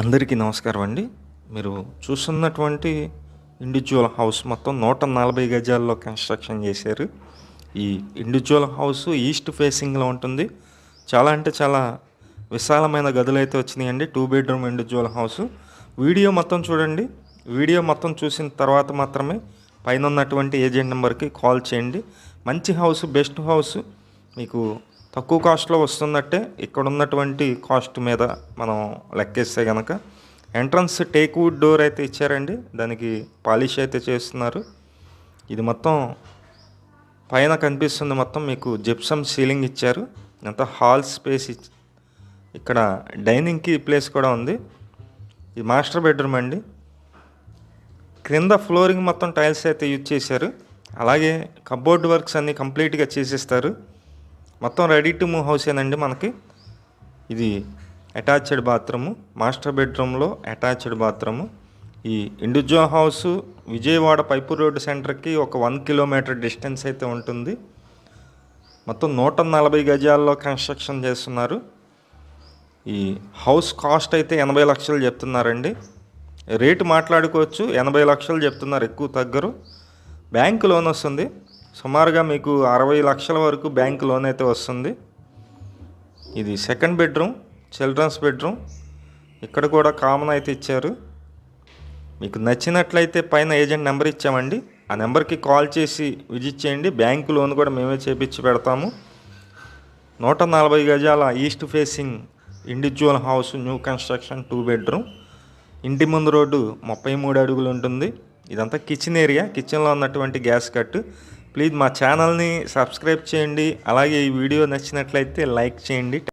అందరికీ నమస్కారం అండి. మీరు చూస్తున్నటువంటి ఇండివిజువల్ హౌస్ మొత్తం నూట నలభై గజాల్లో కన్స్ట్రక్షన్ చేశారు. ఈ ఇండివిజువల్ హౌస్ ఈస్ట్ ఫేసింగ్లో ఉంటుంది. చాలా అంటే చాలా విశాలమైన గదులు అయితే వచ్చినాయండి. Two bedroom individual house video మొత్తం చూడండి. వీడియో మొత్తం చూసిన తర్వాత మాత్రమే పైన ఉన్నటువంటి ఏజెంట్ నెంబర్కి కాల్ చేయండి. మంచి హౌస్ బెస్ట్ హౌస్ మీకు తక్కువ కాస్ట్లో వస్తున్నట్టే ఇక్కడ ఉన్నటువంటి కాస్ట్ మీద మనం లెక్కేస్తే కనుక ఎంట్రన్స్ టేక్ వుడ్ డోర్ అయితే ఇచ్చారండి. దానికి పాలిష్ అయితే చేస్తున్నారు. ఇది మొత్తం పైన కనిపిస్తుంది మొత్తం మీకు జిప్సమ్ సీలింగ్ ఇచ్చారు. అంతా హాల్ స్పేస్ ఇచ్చి ఇక్కడ డైనింగ్కి ప్లేస్ కూడా ఉంది. ఇది మాస్టర్ బెడ్రూమ్ అండి. క్రింద ఫ్లోరింగ్ మొత్తం టైల్స్ అయితే యూజ్ చేశారు. అలాగే కబోర్డ్ వర్క్స్ అన్నీ కంప్లీట్గా చేసేస్తారు. మొత్తం రెడీ టు మూవ్ హౌసేనండి మనకి. ఇది అటాచ్డ్ బాత్రూము మాస్టర్ బెడ్రూమ్లో అటాచ్డ్ బాత్రూము. ఈ individual house Vijayawada pipe road సెంటర్కి ఒక వన్ కిలోమీటర్ డిస్టెన్స్ అయితే ఉంటుంది. మొత్తం నూట నలభై గజాల్లో కన్స్ట్రక్షన్ చేస్తున్నారు. ఈ హౌస్ కాస్ట్ అయితే ఎనభై లక్షలు చెప్తున్నారండి. రేటు మాట్లాడుకోవచ్చు ఎనభై లక్షలు చెప్తున్నారు ఎక్కువ తగ్గరు. బ్యాంకు లోన్ వస్తుంది. సుమారుగా మీకు అరవై లక్షల వరకు బ్యాంక్ లోన్ అయితే వస్తుంది. ఇది సెకండ్ బెడ్రూమ్ చిల్డ్రన్స్ బెడ్రూమ్. ఇక్కడ కూడా కామన్ అయితే ఇచ్చారు. మీకు నచ్చినట్లయితే పైన ఏజెంట్ నెంబర్ ఇచ్చామండి. ఆ నెంబర్కి కాల్ చేసి విజిట్ చేయండి. బ్యాంక్ లోన్ కూడా మేమే చేపించి పెడతాము. నూట నలభై గజాల east facing individual house new construction two bedroom. ఇంటి ముందు రోడ్డు ముప్పై మూడు అడుగులు ఉంటుంది. ఇదంతా కిచెన్ ఏరియా. కిచెన్లో ఉన్నటువంటి గ్యాస్ కట్ ప్లీజ్ మా ఛానల్ని సబ్స్క్రైబ్ చేయండి. అలాగే ఈ వీడియో నచ్చినట్లయితే లైక్ చేయండి.